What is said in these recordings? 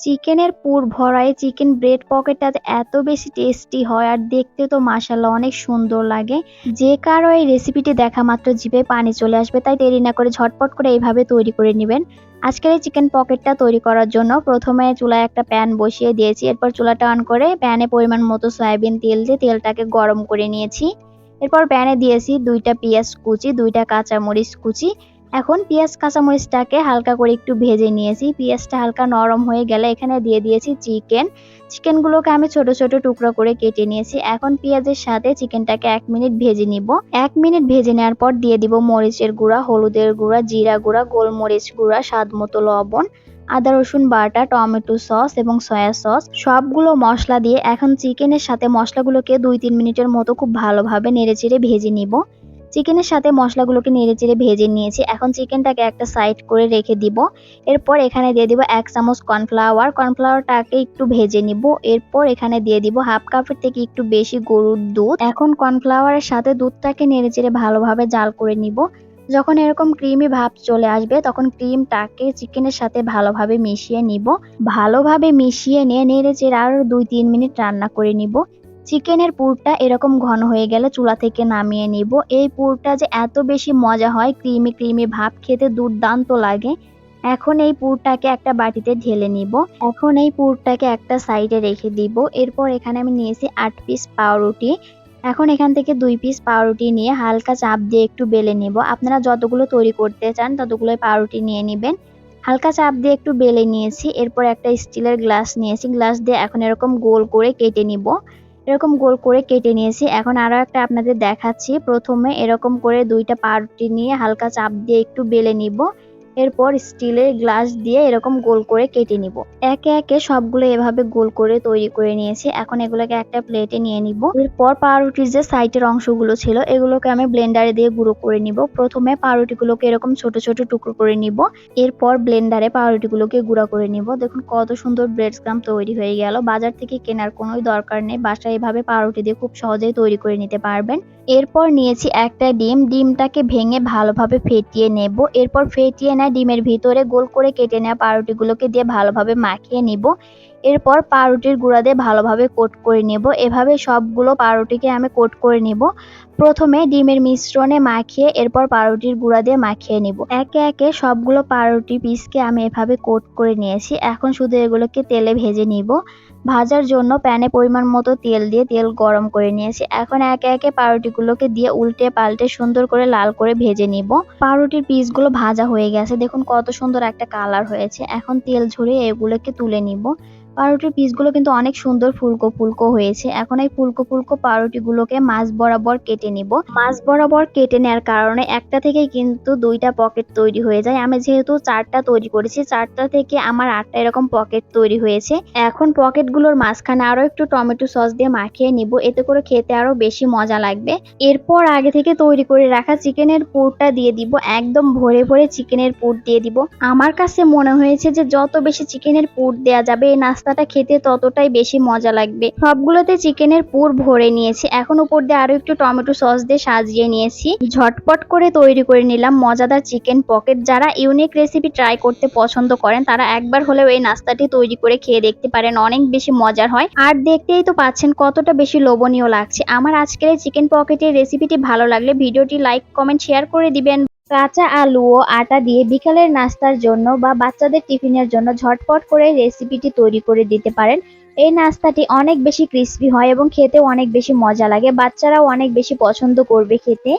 চিকেনের পুর ভরা এই চিকেন ব্রেড পকেটটা এত বেশি টেস্টি হয় আর দেখতে তো মাসাল্লাহ অনেক সুন্দর লাগে। যে কারও এই রেসিপিটি দেখা মাত্র জিভে পানি চলে আসবে, তাই দেরি না করে ঝটপট করে এইভাবে তৈরি করে নেবেন। আজকের এই চিকেন পকেটটা তৈরি করার জন্য প্রথমে চুলায় একটা প্যান বসিয়ে দিয়েছি, এরপর চুলাটা অন করে প্যানে পরিমাণ মতো সয়াবিন তেল দিয়ে তেলটাকে গরম করে নিয়েছি। এরপর প্যানে দিয়েছি দুইটা পেঁয়াজ কুচি, দুইটা কাঁচামরিচ কুচি এখন পেঁয়াজ কাঁচামরিচটাকে হালকা করে একটু ভেজে নিয়েছি। পেঁয়াজটা হালকা নরম হয়ে গেলে এখানে দিয়ে দিয়েছি চিকেন। চিকেনগুলোকে আমি ছোট ছোট টুকরো করে কেটে নিয়েছি। এখন পেঁয়াজের সাথে চিকেনটাকে এক মিনিট ভেজে নিব। এক মিনিট ভেজে নেওয়ার পর দিয়ে দিব মরিচের গুঁড়া, হলুদের গুঁড়া, জিরা গুঁড়া, গোলমরিচ গুঁড়া স্বাদ মতো লবণ, আদা, রসুন বাটা, টমেটো সস এবং সয়া সস। সবগুলো মশলা দিয়ে এখন চিকেনের সাথে মশলাগুলোকে দুই তিন মিনিটের মতো খুব ভালোভাবে নেড়েচেড়ে ভেজে নিব। চিকেনের সাথে মশলাগুলোকে নেড়েচেড়ে ভেজে নিয়েছি। এখন চিকেনটাকে একটা সাইড করে রেখে দিব। এরপর এখানে দিয়ে দিব এক চামচ কর্নফ্লাওয়ার কর্নফ্লাওয়ারটাকে একটু ভেজে নিব। এরপর এখানে দিয়ে দিব হাফ কাপের থেকে একটু বেশি গরুর দুধ। এখন কর্নফ্লাওয়ারের সাথে দুধটাকে নেড়েচেড়ে ভালোভাবে জাল করে নিব। যখন এরকম ক্রিমি ভাব চলে আসবে, তখন ক্রিমটাকে চিকেনের সাথে ভালোভাবে মিশিয়ে নিব। ভালোভাবে মিশিয়ে নিয়ে নেড়ে চেড়ে আরও দুই তিন মিনিট রান্না করে নিব। চিকেনের পুরটা এরকম ঘন হয়ে গেলে চুলা থেকে নামিয়ে নিব। এই পুরটা যে এত বেশি মজা হয়, ক্রিমি ক্রিমি ভাব, খেতে দুর্দান্ত লাগে। এখন এই পুরটাকে একটা বাটিতে ঢেলে নিব। এখন এই পুরটাকে একটা সাইডে রেখে দিব। এরপর এখানে আমি নিয়েছি আট পিস পাউরুটি। এখন এখান থেকে দুই পিস পাউরুটি নিয়ে হালকা চাপ দিয়ে একটু বেলে নেব। আপনারা যতগুলো তৈরি করতে চান ততগুলো পাউরুটি নিয়ে নেবেন। হালকা চাপ দিয়ে একটু বেলে নিয়েছি। এরপর একটা স্টিলের গ্লাস নিয়েছি। গ্লাস দিয়ে এখন এরকম গোল করে কেটে নিব। এরকম গোল করে কেটে নিয়েছি। এখন আরও একটা আপনাদের দেখাচ্ছি। প্রথমে এরকম করে দুইটা পাউরুটি নিয়ে হালকা চাপ দিয়ে একটু বেলে নিব। এরপর স্টিলের গ্লাস দিয়ে এরকম গোল করে কেটে নিব। একে একে সবগুলো এভাবে গোল করে তৈরি করে নিয়েছি। এখন এগুলোকে একটা প্লেটে নিয়ে নিব। এরপর পাউরুটির যে সাইটের অংশগুলো ছিল, এগুলোকে আমি ব্লেন্ডারে দিয়ে গুঁড়ো করে নিব। প্রথমে পাউরুটিগুলোকে এরকম ছোট ছোট টুকরো করে নিব। এরপর ব্লেন্ডারে পাউরুটিগুলোকে গুঁড়া করে নিব। দেখুন কত সুন্দর ব্রেড স্ক্রাম তৈরি হয়ে গেল। বাজার থেকে কেনার কোনো দরকার নেই। বাসায় এভাবে পাউরুটি দিয়ে খুব সহজেই তৈরি করে নিতে পারবেন। এরপর নিয়েছি একটা ডিম। ডিমটাকে ভেঙে ভালোভাবে ফেটিয়ে নেব। এরপর ফেটিয়ে নেয় ডিমের ভিতরে গোল করে কেটে নেওয়া পাউরুটিগুলোকে দিয়ে ভালোভাবে মাখিয়ে নিব। এরপর পাউরুটির গুঁড়া দিয়ে ভালোভাবে কোট করে নেব। এভাবে সবগুলো পাউরুটিকে আমি কোট করে নিব। প্রথমে ডিমের মিশ্রণে মাখিয়ে এরপর পাউরুটির গুঁড়া দিয়ে মাখিয়ে নেব। একে একে সবগুলো পাউরুটি পিসকে আমি এভাবে কোট করে নিয়েছি। এখন শুধু এগুলোকে তেলে ভেজে নিব। ভাজার জন্য প্যানে পরিমাণ মতো তেল দিয়ে তেল গরম করে নিয়েছি। এখন একে একে পাউরুটিগুলোকে দিয়ে উল্টে পাল্টে সুন্দর করে লাল করে ভেজে নিব। পাউরুটির পিসগুলো ভাজা হয়ে গেছে। দেখুন কত সুন্দর একটা কালার হয়েছে। এখন তেল ঝরিয়ে এগুলোকে তুলে নিব। পাউরুটির পিসগুলো কিন্তু অনেক সুন্দর ফুলকো ফুলকো হয়েছে। এখন এই ফুলকো ফুলকো পাউরুটিগুলোকে মাছ বরাবর কেটে নিব। মাছ বরাবর কেটে নেওয়ার কারণে একটা থেকেই কিন্তু দুইটা পকেট তৈরি হয়ে যায়। আমি যেহেতু চারটা তৈরি করেছি, চারটা থেকে আমার আটটা এরকম পকেট তৈরি হয়েছে। এখন পকেটগুলোর মাঝখানে আরও একটু টমেটো সস দিয়ে মাখিয়ে নিব। এতে করে খেতে আরও বেশি মজা লাগবে। এরপর আগে থেকে তৈরি করে রাখা চিকেনের পুরটা দিয়ে দিব। একদম ভরে ভরে চিকেনের পুর দিয়ে দিব। আমার কাছে মনে হয়েছে যে যত বেশি চিকেনের পুর দেওয়া যাবে, এই নাস্তাটা খেতে ততটাই বেশি মজা লাগবে। সবগুলোতে চিকেনের পুর ভরে নিয়েছি। এখন উপর দিয়ে আরও একটু টমেটো সস দিয়ে সাজিয়ে নিয়েছি। ঝটপট করে তৈরি করে নিলাম মজাদার চিকেন পকেট। যারা ইউনিক রেসিপি ট্রাই করতে পছন্দ করেন, তারা একবার হলেও এই নাস্তাটি তৈরি করে খেয়ে দেখতে পারেন। অনেক বেশি মজার হয়। আর দেখতেই তো পাচ্ছেন কতটা বেশি লোভনীয় লাগছে। আমার আজকের এই চিকেন পকেটের রেসিপিটি ভালো লাগলে ভিডিওটি লাইক কমেন্ট শেয়ার করে দিবেন। কাঁচা আলু ও আটা দিয়ে বিকালের নাস্তার জন্য বা বাচ্চাদের টিফিনের জন্য ঝটপট করে রেসিপিটি তৈরি করে দিতে পারেন। এই নাস্তাটি অনেক বেশি ক্রিস্পি হয় এবং খেতেও অনেক বেশি মজা লাগে। বাচ্চারাও অনেক বেশি পছন্দ করবে খেতে।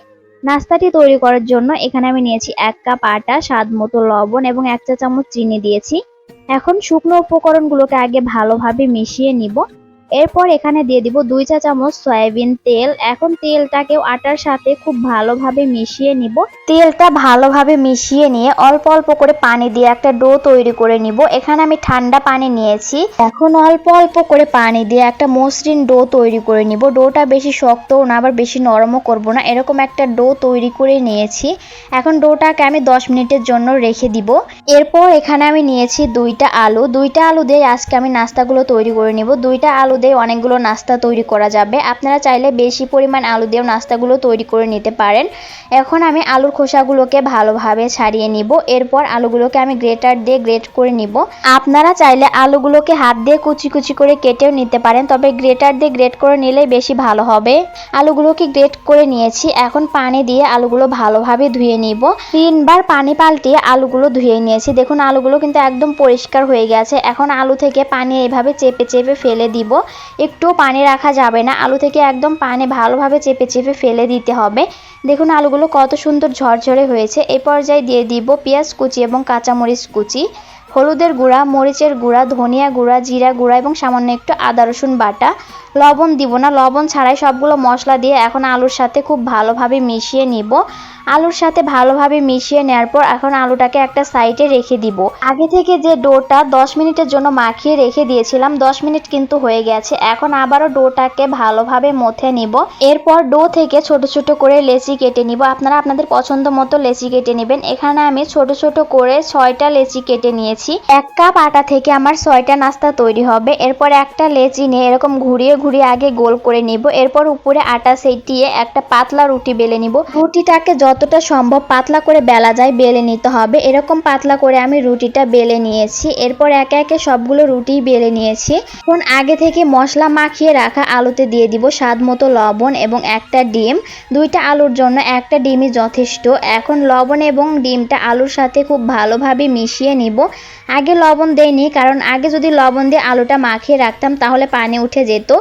নাস্তাটি তৈরি করার জন্য এখানে আমি নিয়েছি এক কাপ আটা, স্বাদ মতো লবণ এবং এক চা চামচ চিনি দিয়েছি। এখন শুকনো উপকরণগুলোকে আগে ভালোভাবে মিশিয়ে নিব। এরপর এখানে দিয়ে দিব দুই চা চামচ সয়াবিন তেল। এখন তেলটাকেও আটার সাথে খুব ভালোভাবে মিশিয়ে নিব। তেলটা ভালোভাবে মিশিয়ে নিয়ে অল্প অল্প করে পানি দিয়ে একটা ডো তৈরি করে নিব। এখানে আমি ঠান্ডা পানি নিয়েছি। এখন অল্প অল্প করে পানি দিয়ে একটা মসৃণ ডো তৈরি করে নিব। ডোটা বেশি শক্তও না, আবার বেশি নরমও করব না। এরকম একটা ডো তৈরি করে নিয়েছি। এখন ডোটাকে আমি দশ মিনিটের জন্য রেখে দিব। এরপর এখানে আমি নিয়েছি দুইটা আলু। দুইটা আলু দিয়ে আজকে আমি নাস্তাগুলো তৈরি করে নিব। দুইটা আলু দিয়ে অনেকগুলো নাস্তা তৈরি করা যাবে। আপনারা চাইলে বেশি পরিমাণ আলু দিয়েও নাস্তাগুলো তৈরি করে নিতে পারেন। এখন আমি আলুর খোসাগুলোকে ভালোভাবে ছাড়িয়ে নিব। এরপর আলুগুলোকে আমি গ্রেটার দিয়ে গ্রেট করে নিব। আপনারা চাইলে আলুগুলোকে হাত দিয়ে কুচি কুচি করে কেটেও নিতে পারেন, তবে গ্রেটার দিয়ে গ্রেট করে নিলেই বেশি ভালো হবে। আলুগুলোকে গ্রেট করে নিয়েছি। এখন পানি দিয়ে আলুগুলো ভালোভাবে ধুয়ে নিব। তিনবার পানি পাল্টিয়ে আলুগুলো ধুয়ে নিয়েছি। দেখুন, আলুগুলো কিন্তু একদম পরিষ্কার হয়ে গেছে। এখন আলু থেকে পানি এইভাবে চেপে চেপে ফেলে দিব। একটু পানি রাখা যাবে না। আলু থেকে একদম পানি ভালোভাবে চেপে চেপে ফেলে দিতে হবে। দেখুন, আলুগুলো কত সুন্দর ঝরঝরে হয়েছে। এই পর্যায়ে দিয়ে দিব পেঁয়াজ কুচি এবং কাঁচামরিচ কুচি, হলুদের গুঁড়া, মরিচের গুঁড়া, ধনিয়া গুঁড়া, জিরা গুঁড়া এবং সামান্য একটু আদা রসুন বাটা। লবণ দিব না, লবণ ছাড়াই সবগুলো মশলা দিয়ে এখন আলুর সাথে খুব ভালোভাবে মিশিয়ে নিব। আলুর সাথে ভালোভাবে মিশিয়ে নেওয়ার পর এখন আলুটাকে একটা সাইডে রেখে দিব। আগে থেকে যে ডোটা 10 মিনিটের জন্য মাখিয়ে রেখে দিয়েছিলাম 10 মিনিট কিন্তু হয়ে গেছে। এখন আবারও ডোটাকে ভালোভাবে মথে নিব। এরপর ডো থেকে ছোট ছোট করে লেচি কেটে নিব। আপনারা আপনাদের পছন্দ মতো লেচি কেটে নেবেন। এখানে আমি ছোট ছোট করে ছয়টা লেচি কেটে নিয়েছি। এক কাপ আটা থেকে আমার ছয়টা নাস্তা তৈরি হবে। এরপর একটা লেচি নিয়ে এরকম ঘুরিয়ে ঘুরিয়ে আগে গোল করে নিব। এরপর উপরে আটা সেটিয়ে একটা পাতলা রুটি বেলে নিব। রুটিটাকে যতটা সম্ভব পাতলা করে বেলা যায় বেলে নিতে হবে। এরকম পাতলা করে আমি রুটিটা বেলে নিয়েছি। এরপর একে একে সবগুলো রুটি বেলে নিয়েছি। এখন আগে থেকে মশলা মাখিয়ে রাখা আলুতে দিয়ে দিব স্বাদ মতো লবণ এবং একটা ডিম। দুইটা আলুর জন্য একটা ডিমই যথেষ্ট। এখন লবণ এবং ডিমটা আলুর সাথে খুব ভালোভাবে মিশিয়ে নিব। আগে লবণ দেইনি, কারণ আগে যদি লবণ দিয়ে আলুটা মাখিয়ে রাখতাম তাহলে পানি উঠে যেত।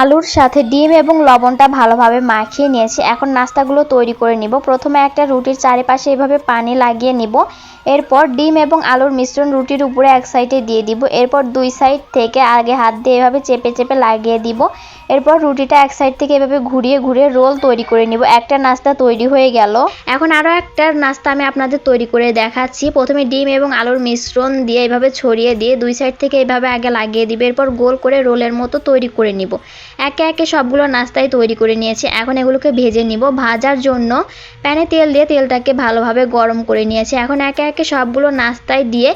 আলুর সাথে ডিম এবং লবণটা ভালোভাবে মাখিয়ে নিয়েছি। এখন নাস্তাগুলো তৈরি করে নিব। প্রথমে একটা রুটির চারিপাশে এভাবে পানি লাগিয়ে নিব। এরপর ডিম এবং আলুর মিশ্রণ রুটির উপরে এক সাইডে দিয়ে দিব। এরপর দুই সাইড থেকে আগে হাত দিয়ে এভাবে চেপে চেপে লাগিয়ে দিব। এরপর রুটিটা এক সাইড থেকে এভাবে ঘুরিয়ে ঘুরিয়ে রোল তৈরি করে নিব। একটা নাস্তা তৈরি হয়ে গেল। এখন আরও একটা নাস্তা আমি আপনাদের তৈরি করে দেখাচ্ছি। প্রথমে ডিম এবং আলুর মিশ্রণ দিয়ে এভাবে ছড়িয়ে দিয়ে দুই সাইড থেকে এভাবে আগে লাগিয়ে দিবে। এরপর গোল করে রোলের মতো তৈরি করে নিব। একে একে সবগুলো নাস্তাই তৈরি করে নিয়েছি। এখন এগুলোকে ভেজে নিব। ভাজার জন্য প্যানে তেল দিয়ে তেলটাকে ভালোভাবে গরম করে নিয়েছি। এখন একে একে সবগুলো নাস্তায় দিয়ে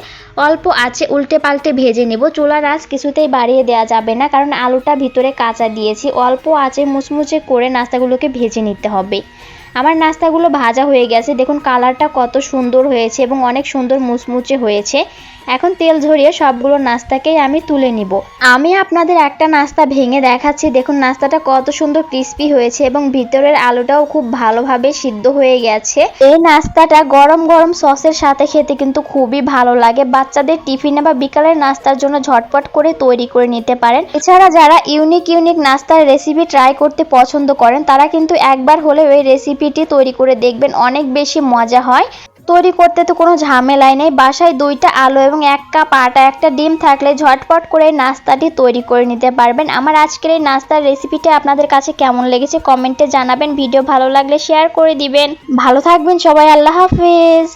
অল্প আছে উল্টে পাল্টে ভেজে নিব। চুলার আঁচ কিছুতেই বাড়িয়ে দেওয়া যাবে না, কারণ আলুটা ভিতরে কাঁচা দিয়েছি। অল্প আঁচে মুচমুচে করে নাস্তাগুলোকে ভেজে নিতে হবে। আমার নাস্তাগুলো ভাজা হয়ে গেছে। দেখুন, কালারটা কত সুন্দর হয়েছে এবং অনেক সুন্দর মুচমুচে হয়েছে। এখন তেল ঝরিয়ে সবগুলো নাস্তাকেই আমি তুলে নিব। আমি আপনাদের একটা নাস্তা ভেঙে দেখাচ্ছি। দেখুন, নাস্তাটা কত সুন্দর ক্রিস্পি হয়েছে এবং ভিতরের আলুটাও খুব ভালোভাবে সিদ্ধ হয়ে গেছে। এই নাস্তাটা গরম গরম সসের সাথে খেতে কিন্তু খুবই ভালো লাগে। বাচ্চাদের টিফিনে বা বিকালের নাস্তার জন্য ঝটপট করে তৈরি করে নিতে পারেন। এছাড়া যারা ইউনিক ইউনিক নাস্তার রেসিপি ট্রাই করতে পছন্দ করেন, তারা কিন্তু একবার হলেও এই রেসিপিটি তৈরি করে দেখবেন অনেক বেশি মজা হয়। তৈরি করতে তো কোনো ঝামেলাই নেই। বাসায় দুইটা আলু এবং এক কাপ আটা, একটা ডিম থাকলে ঝটপট করে নাস্তাটি তৈরি করে নিতে পারবেন। আমার আজকের এই নাস্তার রেসিপিটি আপনাদের কাছে কেমন লেগেছে কমেন্টে জানাবেন। ভিডিও ভালো লাগলে শেয়ার করে দিবেন। ভালো থাকবেন সবাই। আল্লাহ হাফিজ।